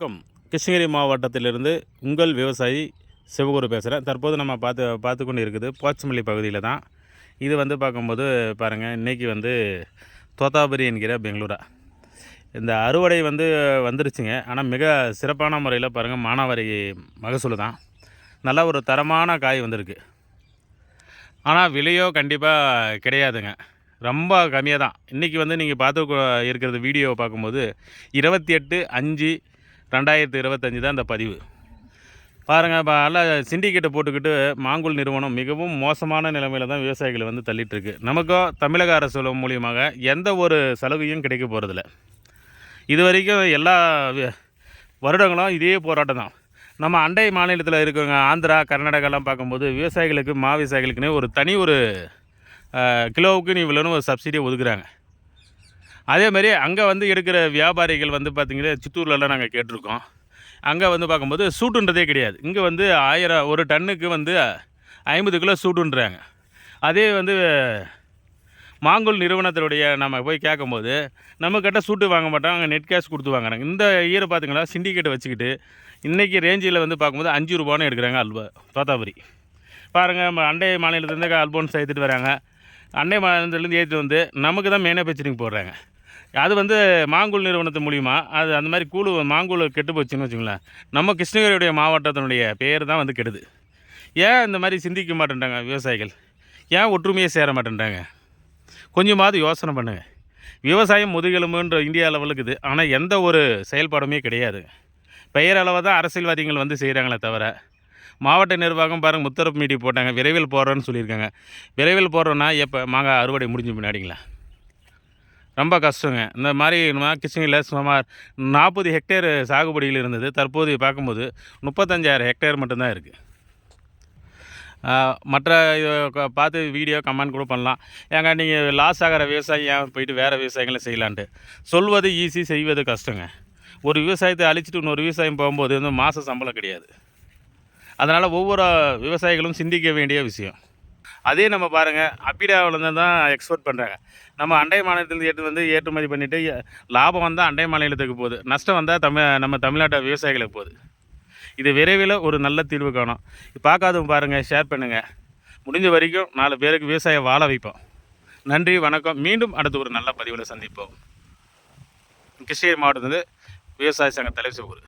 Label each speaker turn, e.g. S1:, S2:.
S1: வணக்கம். கிருஷ்ணகிரி மாவட்டத்திலிருந்து உங்கள் விவசாயி சிவகுரு பேசுகிறேன் தற்போது நம்ம பார்த்து பார்த்து கொண்டு இருக்குது போச்சமல்லி பகுதியில் தான். இது வந்து பார்க்கும்போது பாருங்கள் இன்றைக்கி வந்து தோத்தாபுரி என்கிற பெங்களூரா. இந்த அறுவடை வந்து வந்துருச்சுங்க. ஆனால் மிக சிறப்பான முறையில் பாருங்கள் மானாவாரி மகசூல் தான். நல்ல ஒரு தரமான காய் வந்திருக்கு. ஆனால் விலையோ கண்டிப்பாக கிடையாதுங்க. ரொம்ப கம்மியாக தான். இன்றைக்கி வந்து நீங்கள் பார்த்து இருக்கிறது வீடியோவை பார்க்கும்போது இருபத்தி எட்டு அஞ்சு ரெண்டாயிரத்து இருபத்தஞ்சி தான் இந்த பதிவு. பாருங்கள் இப்போ எல்லாம் சிண்டிகேட்டை போட்டுக்கிட்டு மாங்குல் நிறுவனம் மிகவும் மோசமான நிலைமையில் தான் விவசாயிகளை வந்து தள்ளிட்டுருக்கு. நமக்கோ தமிழக அரசு மூலியமாக எந்த ஒரு சலுகையும் கிடைக்க போகிறதில்ல இது வரைக்கும் எல்லா வருடங்களும் இதே போராட்டம் தான். நம்ம அண்டை மாநிலத்தில் இருக்கவங்க ஆந்திரா கர்நாடகாலாம் பார்க்கும்போது விவசாயிகளுக்கு மா விவசாயிகளுக்குன்னே ஒரு தனி ஒரு கிலோவுக்கு நீ இவ்வளோன்னு ஒரு சப்சிடியை ஒதுக்குறாங்க. அதே மாதிரி அங்கே வந்து எடுக்கிற வியாபாரிகள் வந்து பார்த்திங்கன்னா சித்தூர்லலாம் நாங்கள் கேட்டிருக்கோம். அங்கே வந்து பார்க்கும்போது சூட்டுன்றதே கிடையாது. இங்கே வந்து ஆயிரம் ஒரு டன்னுக்கு வந்து ஐம்பது கிலோ சூட்டுன்றாங்க. அதே வந்து மாங்குல் நிறுவனத்தினுடைய நம்ம போய் கேட்கும்போது நம்மக்கிட்ட சூட்டு வாங்க மாட்டோம் அங்கே நெட் கேஷ் கொடுத்து வாங்குறாங்க. இந்த இயர் பார்த்திங்கன்னா சிண்டிகேட்டை வச்சுக்கிட்டு இன்றைக்கி ரேஞ்சில் வந்து பார்க்கும்போது அஞ்சு ரூபான்னு எடுக்கிறாங்க அல்வா தோத்தாபுரி பாருங்கள் நம்ம அண்டை மாநிலத்துலேருந்து அல்போன்ஸ் ஏற்றிட்டு வராங்க. அண்டை மாநிலத்துலேருந்து ஏற்றிட்டு வந்து நமக்கு தான் மேனுஃபேக்சரிங் போடுறாங்க. அது வந்து மாங்குல் நிறுவனத்து மூலிமா அது அந்த மாதிரி கூழு மாங்குள் கெட்டு போச்சுன்னு வச்சுங்களேன் நம்ம கிருஷ்ணகிரியுடைய மாவட்டத்தினுடைய பேர் தான் வந்து கெடுது. ஏன் இந்த மாதிரி சிந்திக்க மாட்டேன்ட்டாங்க விவசாயிகள்? ஏன் ஒற்றுமையை சேர மாட்டேன்ட்டாங்க? கொஞ்சமாவது யோசனை பண்ணுங்க. விவசாயம் முதுகெலும்புன்ற இந்தியா லெவலுக்கு இது ஆனால் எந்த ஒரு செயல்பாடுமே கிடையாது. பெயர் அளவு தான் அரசியல்வாதிகள் வந்து செய்கிறாங்களே தவிர மாவட்ட நிர்வாகம் பாருங்கள் முத்தரப்பு மீட்டி போட்டாங்க விரைவில் போடுறோன்னு சொல்லியிருக்காங்க. விரைவில் போடுறோன்னா எப்போ? மாங்காய் அறுவடை முடிஞ்ச பின்னாடிங்களா ரொம்ப கஷ்டங்க. இந்த மாதிரி நம்ம கிருஷ்ணகிரியில் சுமார் நாற்பது ஹெக்டேர் சாகுபடியில் இருந்தது. தற்போது பார்க்கும்போது முப்பத்தஞ்சாயிரம் ஹெக்டேர் மட்டும்தான் இருக்குது மற்ற பார்த்து வீடியோ கமெண்ட் கூட பண்ணலாம். ஏங்க நீங்கள் லாஸ் ஆகிற விவசாயி ஏன் போயிட்டு வேறு விவசாயங்களை செய்யலான்ட்டு? சொல்வது ஈஸி செய்வது கஷ்டங்க. ஒரு விவசாயத்தை அழிச்சிட்டு இன்னொரு விவசாயம் போகும்போது வந்து மாத சம்பளம் கிடையாது. அதனால் ஒவ்வொரு விவசாயிகளும் சிந்திக்க வேண்டிய விஷயம். அதே நம்ம பாருங்கள் அப்பிடாவிலேருந்து தான் எக்ஸ்போர்ட் பண்ணுறாங்க நம்ம அண்டை மாநிலத்திலேருந்து ஏற்று வந்து ஏற்றுமதி பண்ணிவிட்டு லாபம் வந்தால் அண்டை மாநிலத்துக்கு போகுது. நஷ்டம் வந்தால் தமிழ் நம்ம தமிழ்நாட்டு விவசாயிகளுக்கு போகுது. இது விரைவில் ஒரு நல்ல தீர்வு காணும். பார்க்காதவங்க பாருங்கள் ஷேர் பண்ணுங்கள் முடிஞ்ச வரைக்கும் நாலு பேருக்கு விவசாயம் வாழ வைப்போம். நன்றி வணக்கம். மீண்டும் அடுத்த ஒரு நல்ல பதிவில் சந்திப்போம். கிருஷ்ணகிரி மாவட்டத்தில் விவசாய சங்க தலைவர் சிவகுரு